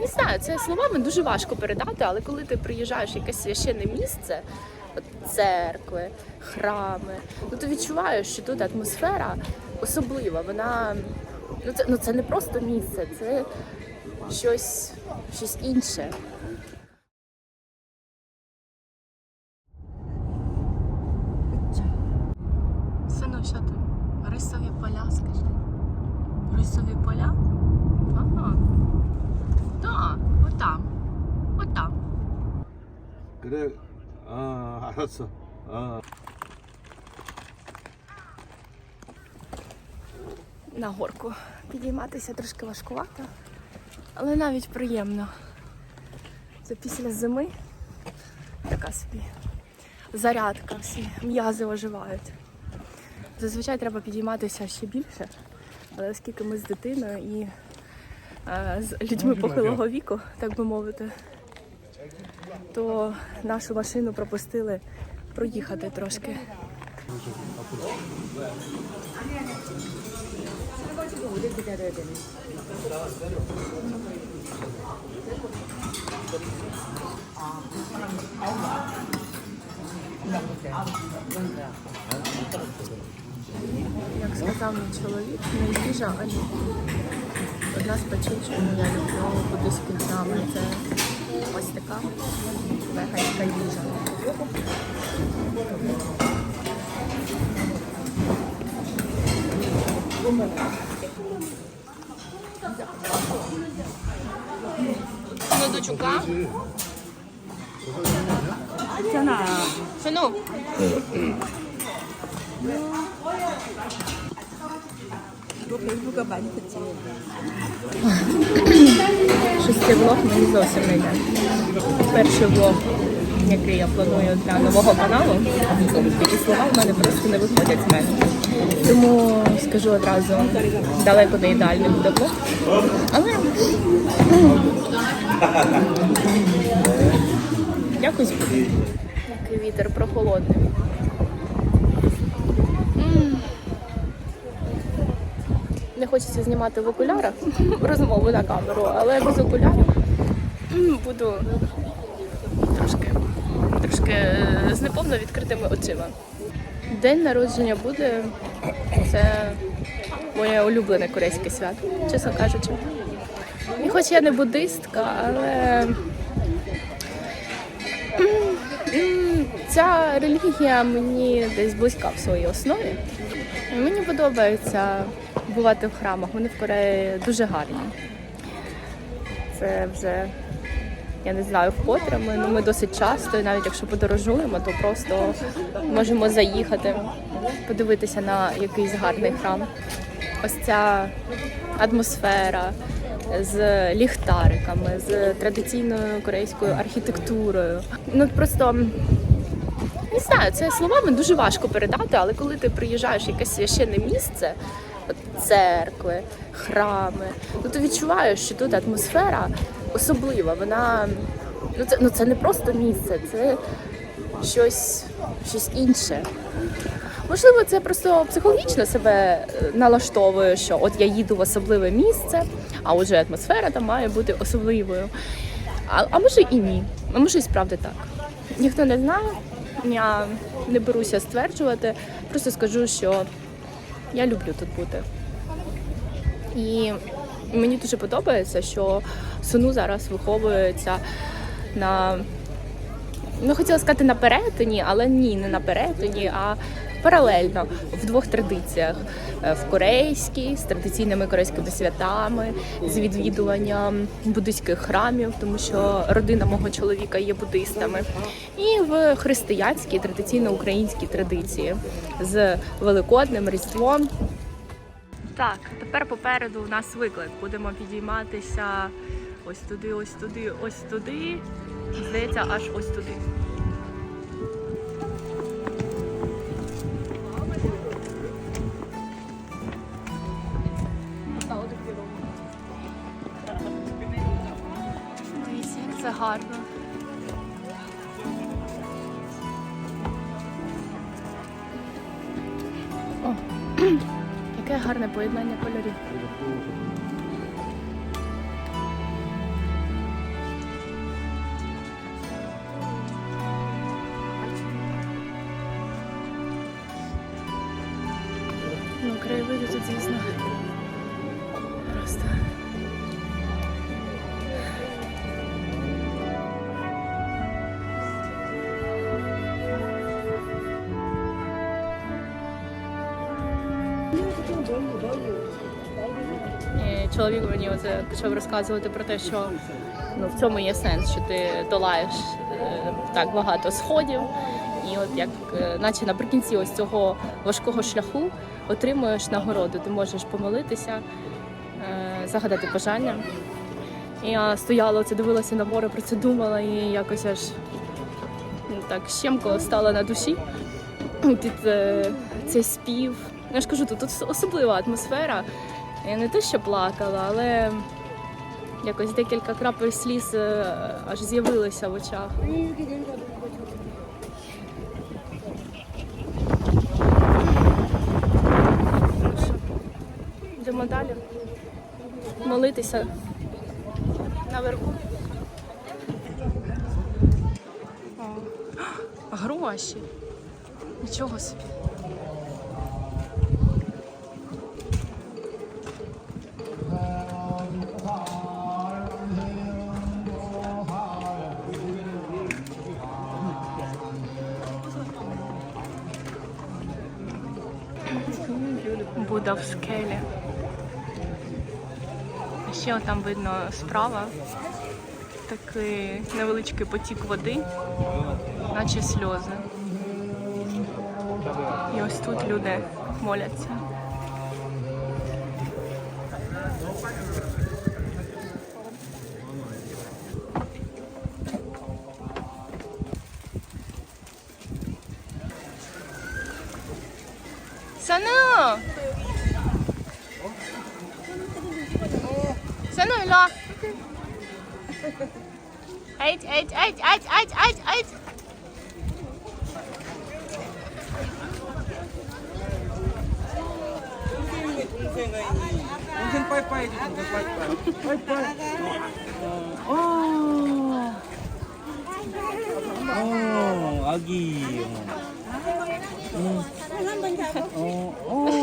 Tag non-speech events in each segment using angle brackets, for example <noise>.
Не знаю, це словами дуже важко передати, але коли ти приїжджаєш в якесь священне місце, от церкви, храми, ну ти відчуваєш, що тут атмосфера особлива. Вона ну це ну це не просто місце, це щось, щось інше. Рисові поля, скажи. Рисові поля? Ага. Так, отам. Отам. 그래, 아, 알았어. 아. На горку. Підійматися трошки важкувато, але навіть приємно. Це після зими така собі зарядка, всі м'язи оживають. Зазвичай треба підійматися ще більше, але оскільки ми з дитиною і е, з людьми похилого віку, так би мовити, то нашу машину пропустили проїхати трошки. Як сказав мій чоловік, не їжа, а. 1570 я люблю буддийський храм. Це ось така веганська їжа. Ну, до чука. Сяна. Сяну. Шостий влог мені зовсім не йде. Перший влог, який я планую для нового каналу, такі слова в мене просто не виходять з мене. Тому скажу одразу, далеко не ідеальний буде влог. Але ну, якось буде. Вітер прохолодний. Не хочеться знімати в окулярах <laughs> розмову на камеру, але без окулярів буду трошки, трошки е, з неповно відкритими очима. День народження буде це моє улюблене корейське свято, чесно кажучи. І хоч я не буддистка, але ця релігія мені десь близька в своїй основі. Мені подобається бувати в храмах. Вони в Кореї дуже гарні. Це вже я не знаю вкотре. Ми, ну, ми досить часто, і навіть якщо подорожуємо, то просто можемо заїхати, подивитися на якийсь гарний храм. Ось ця атмосфера з ліхтариками, з традиційною корейською архітектурою. Ну просто не знаю, це словами дуже важко передати, але коли ти приїжджаєш в якесь священне місце, церкви, храми, ну ти відчуваєш, що тут атмосфера особлива. Вона ну це ну це не просто місце, це щось, щось інше. Можливо, це просто психологічно себе е, налаштовує, що от я їду в особливе місце, а отже атмосфера там має бути особливою. А, а може і ні, а може і справді так. Ніхто не знає, я не беруся стверджувати, просто скажу, що я люблю тут бути. І мені дуже подобається, що Суну зараз виховується на ну хотіла сказати на перетині, але ні, не на перетині, а паралельно в двох традиціях: Е, в корейській з традиційними корейськими святами, з відвідуванням буддийських храмів, тому що родина мого чоловіка є буддистами, і в християнській традиційно українській традиції з великодним різдвом. Так, тепер попереду у нас виклик. Будемо підійматися ось туди, ось туди, ось туди. Здається, аж ось туди. Дивіться, як це гарно. О, <clears throat> яке гарне поєднання кольорів. Робити тут, звісно. Просто. Чоловік мені оце почав розказувати про те, що ну, в цьому є сенс, що ти долаєш е, так багато сходів, і от як е, наче наприкінці ось цього важкого шляху отримуєш нагороду. Ти можеш помолитися, е, загадати бажання. Я стояла, оце дивилася на море, про це думала і якось аж ну, так щемко стало на душі під е, цей спів. Я ж кажу, тут ос- особлива атмосфера. Я не те, що плакала, але якось декілька крапель сліз аж з'явилися в очах. Йдемо далі. Молитися наверху. О, <gasps> гроші. Нічого собі. Буда в скелі. А Ще там видно справа такий невеличкий потік води, наче сльози. І ось тут люди моляться. Сану! 走哪了？哎哎哎哎哎哎哎！哦哦，啊！给哦哦。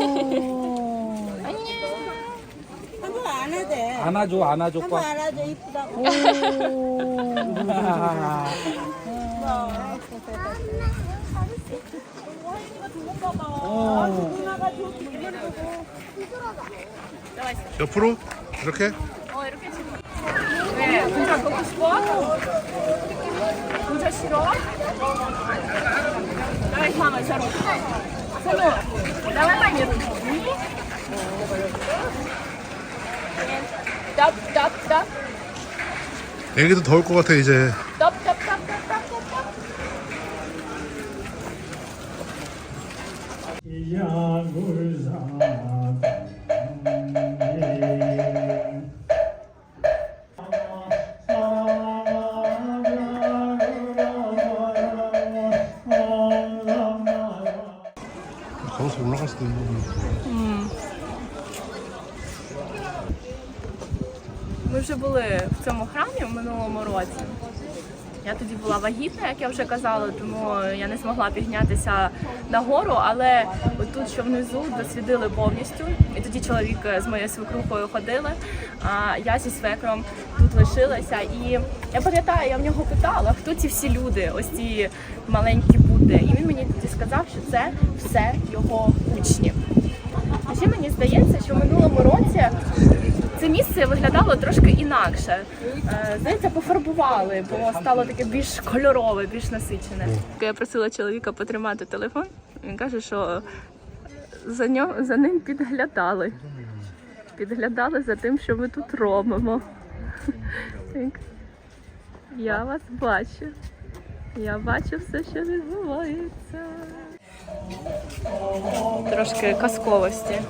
안아대. 안아줘, 안아줘. 한번 꽉. 안아줘 이쁘다고. 어. 옆으로 이렇게 어, 왜? 공자 먹고 싶어? 공자 싫어? 나의 상을 서로 서로 나만 많이 해도 덥덥덥. 여기도 더울 것 같아 이제. 덥덥덥덥덥덥덥 야 물상 вже були в цьому храмі в минулому році. Я тоді була вагітна, як я вже казала, тому я не змогла піднятися на гору, але отут, що внизу, дослідили повністю. І тоді чоловік з моєю свекрухою ходили, а я зі свекром тут лишилася. І я пам'ятаю, я в нього питала, хто ці всі люди, ось ці маленькі Будди. І він мені тоді сказав, що це все його учні. Ще мені здається, що в минулому році це місце виглядало трошки інакше. Е, Здається, пофарбували, бо стало таке більш кольорове, більш насичене. Я просила чоловіка потримати телефон. Він каже, що за нього за ним підглядали. Підглядали за тим, що ми тут робимо. Так. Я вас бачу. Я бачу все, що відбувається. Трошки казковості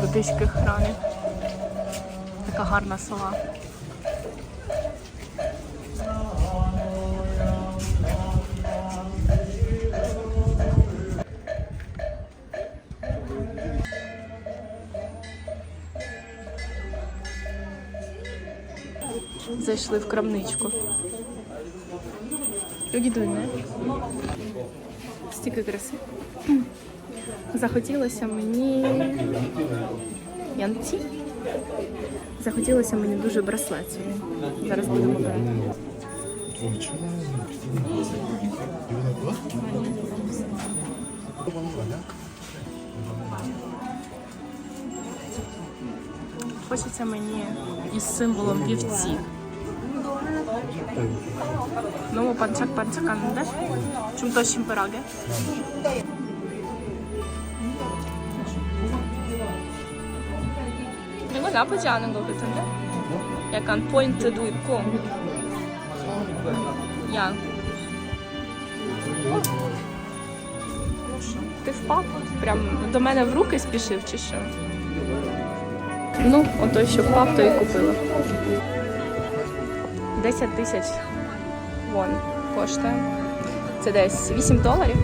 буддийських храмів. Така гарна села. Зайшли в крамничку. Люди не? Стільки краси. Захотілося мені янці. Захотілося мені дуже браслет сьогодні. Зараз будемо брати. 어, 천원에 이거 살 거야? 이거 먹는 거 아니야? Хочеться мені із символом вівці. 너무 반짝반짝한데? 좀 더 심플하게? 이거 나쁘지 않은 것 같은데? 약간 포인트도 있고 양 О. Ти впав? Прям до мене в руки спішив чи що? Ну, ото що впав, то і купила. 10 тисяч вон коштує. Це десь 8 доларів.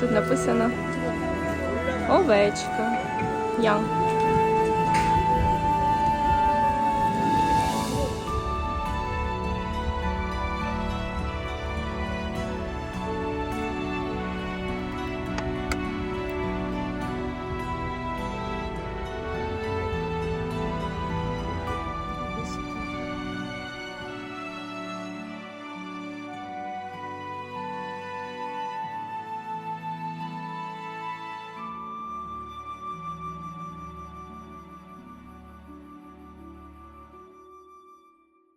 Тут написано овечка. Ям.